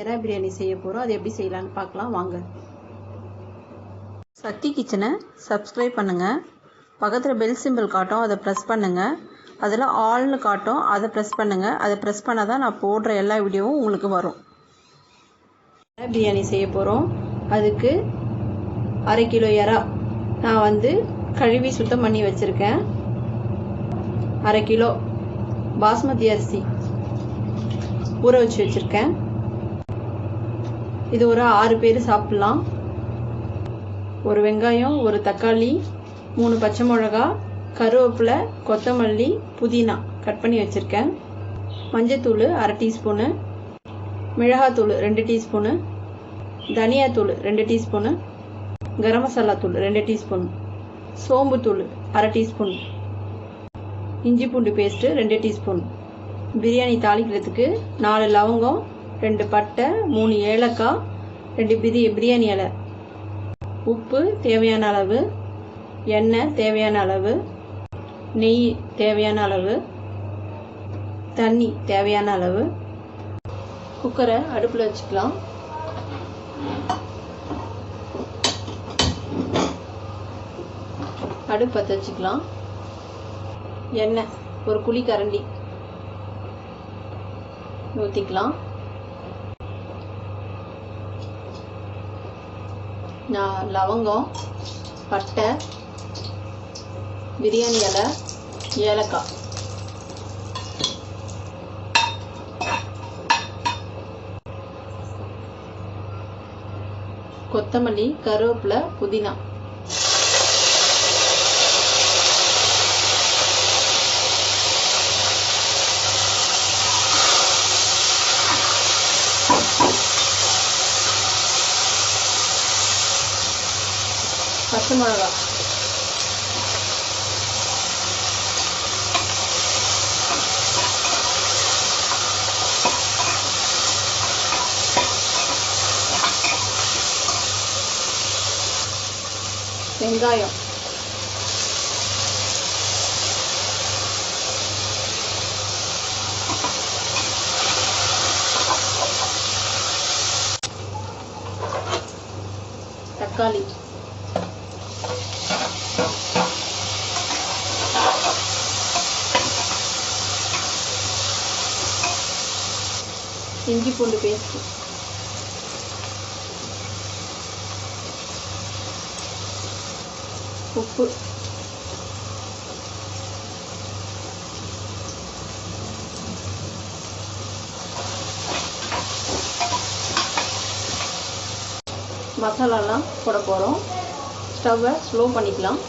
எறா பிரியாணி செய்ய போகிறோம் அது எப்படி செய்யலான்னு பார்க்கலாம். வாங்க. சக்தி கிச்சனை சப்ஸ்கிரைப் பண்ணுங்கள் பக்கத்தில் பெல் சிம்பிள் காட்டும் அதை ப்ரெஸ் பண்ணுங்கள் அதில் ஆல்னு காட்டும் அதை ப்ரெஸ் பண்ணுங்கள் அதை ப்ரெஸ் பண்ணால் தான் நான் போடுற எல்லா வீடியோவும் உங்களுக்கு வரும். எறா பிரியாணி செய்ய போகிறோம் அதுக்கு அரை கிலோ எறா நான் வந்து கழுவி சுத்தம் பண்ணி வச்சுருக்கேன். அரை கிலோ பாஸ்மதி அரிசி ஊற வச்சு வச்சுருக்கேன். இது ஒரு ஆறு பேர் சாப்பிட்லாம். ஒரு வெங்காயம் ஒரு தக்காளி மூணு பச்சை மிளகா கருவேப்பிலை கொத்தமல்லி புதினா கட் பண்ணி வச்சுருக்கேன். மஞ்சத்தூள் அரை டீஸ்பூனு மிளகாத்தூள் ரெண்டு டீஸ்பூனு தனியாத்தூள் ரெண்டு டீஸ்பூனு கரம் மசாலா தூள் ரெண்டு டீஸ்பூன் சோம்புத்தூள் அரை டீஸ்பூன் இஞ்சி பூண்டு பேஸ்ட்டு ரெண்டு டீஸ்பூன். பிரியாணி தாளிக்கிறதுக்கு நாலு லவங்கம் ரெண்டு பட்டை மூணு ஏலக்காய் ரெண்டு பிரி பிரியாணி இலை. உப்பு தேவையான அளவு எண்ணெய் தேவையான அளவு நெய் தேவையான அளவு தண்ணி தேவையான அளவு. குக்கரை அடுப்பில் வச்சுக்கலாம். அடுப்பு பற்ற வச்சுக்கலாம். எண்ணெய் ஒரு குழி கரண்டி. ஊற்றிக்கலாம் லவங்கம் பட்டை பிரியாணி இலை ஏலக்காய். கொத்தமல்லி கருவேப்பிலை புதினா. பச்சை மிளகா வெங்காயம். தக்காளி. இஞ்சி பூண்டு பேஸ்ட் உப்பு. மசாலாலாம் போட போகிறோம் ஸ்டவ்வை ஸ்லோ பண்ணிக்கலாம்.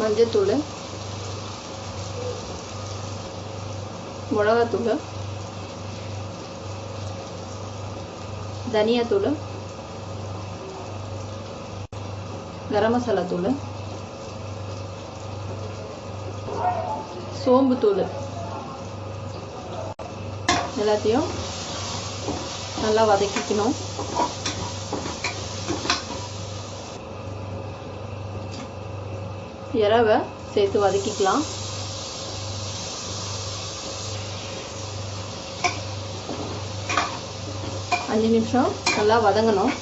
மஞ்சத்தூள். மிளகாத்தூள். தனியாத்தூள் கரம் மசாலா தூள் சோம்பு தூள் எல்லாத்தையும் நல்லா வதக்கிக்கணும். இறவை சேர்த்து வதக்கிக்கலாம். அஞ்சு நிமிஷம். நல்லா வதங்கணும்.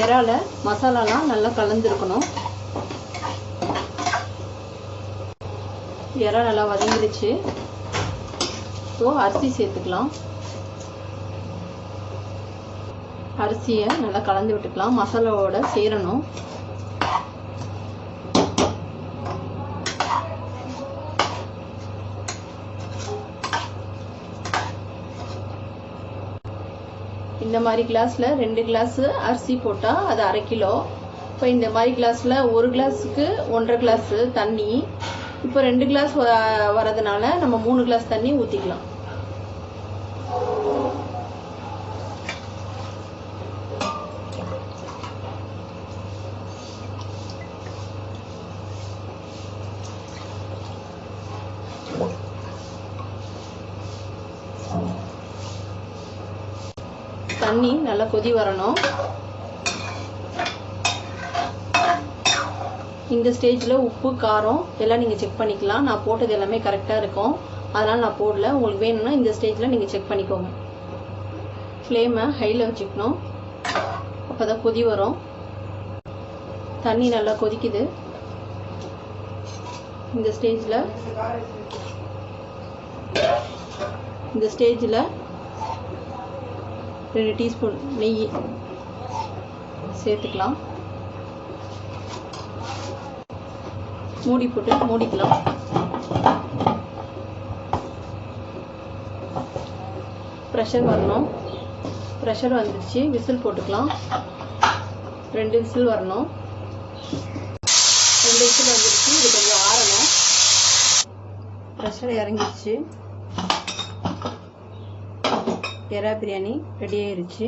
இறால மசாலாலாம் நல்லா கலந்துருக்கணும். இறா நல்லா வதங்கிடுச்சு. ஸோ அரிசி சேர்த்துக்கலாம். அரிசியை நல்லா கலந்து விட்டுக்கலாம். மசாலாவோட சேரணும். இந்த மாதிரி கிளாஸில் ரெண்டு கிளாஸு அரிசி போட்டால் அது அரை கிலோ. இப்போ இந்த மாதிரி கிளாஸில் ஒரு கிளாஸுக்கு ஒன்றரை கிளாஸு தண்ணி. இப்போ ரெண்டு கிளாஸ் வரதுனால நம்ம மூணு கிளாஸ் தண்ணி ஊற்றிக்கலாம் தண்ணி நல்லா கொதி வரணும். இந்த ஸ்டேஜில் உப்பு காரம் எல்லாம் நீங்கள் செக் பண்ணிக்கலாம். நான் போட்டது எல்லாமே கரெக்டாக இருக்கும். அதனால் நான் போடல. உங்களுக்கு வேணும்னா இந்த ஸ்டேஜில் நீங்கள் செக் பண்ணிக்கோங்க. ஃப்ளேமை ஹையில் வச்சுக்கணும். அப்போ தான் கொதி வரும். தண்ணி நல்லா கொதிக்குது. இந்த ஸ்டேஜில் இந்த ஸ்டேஜில் ரெண்டு டீஸ்பூன் நெய் சேர்த்துக்கலாம். மூடி போட்டு மூடிக்கலாம். ப்ரெஷர் வரணும். ப்ரெஷர் வந்துடுச்சு விசில் போட்டுக்கலாம். ரெண்டு விசில் வரணும். ரெண்டு விசில் வந்துடுச்சு இது கொஞ்சம் ஆறணும். ப்ரெஷர் இறங்கிடுச்சு எறா பிரியாணி ரெடி ஆயிருச்சு.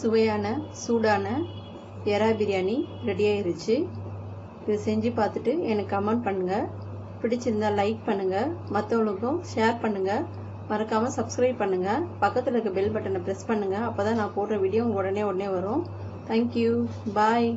சுவையான சூடான எறா பிரியாணி ரெடி ஆயிருச்சு. இது செஞ்சு பார்த்துட்டு எனக்கு கமெண்ட் பண்ணுங்கள் பிடிச்சிருந்தா லைக் பண்ணுங்கள் மற்றவங்களுக்கும் ஷேர் பண்ணுங்கள் மறக்காமல் சப்ஸ்கிரைப் பண்ணுங்கள் பக்கத்தில் இருக்க பெல் பட்டனை ப்ரெஸ் பண்ணுங்கள் அப்போ தான் நான் போடுற வீடியோ உடனே உடனே வரும். Thank you bye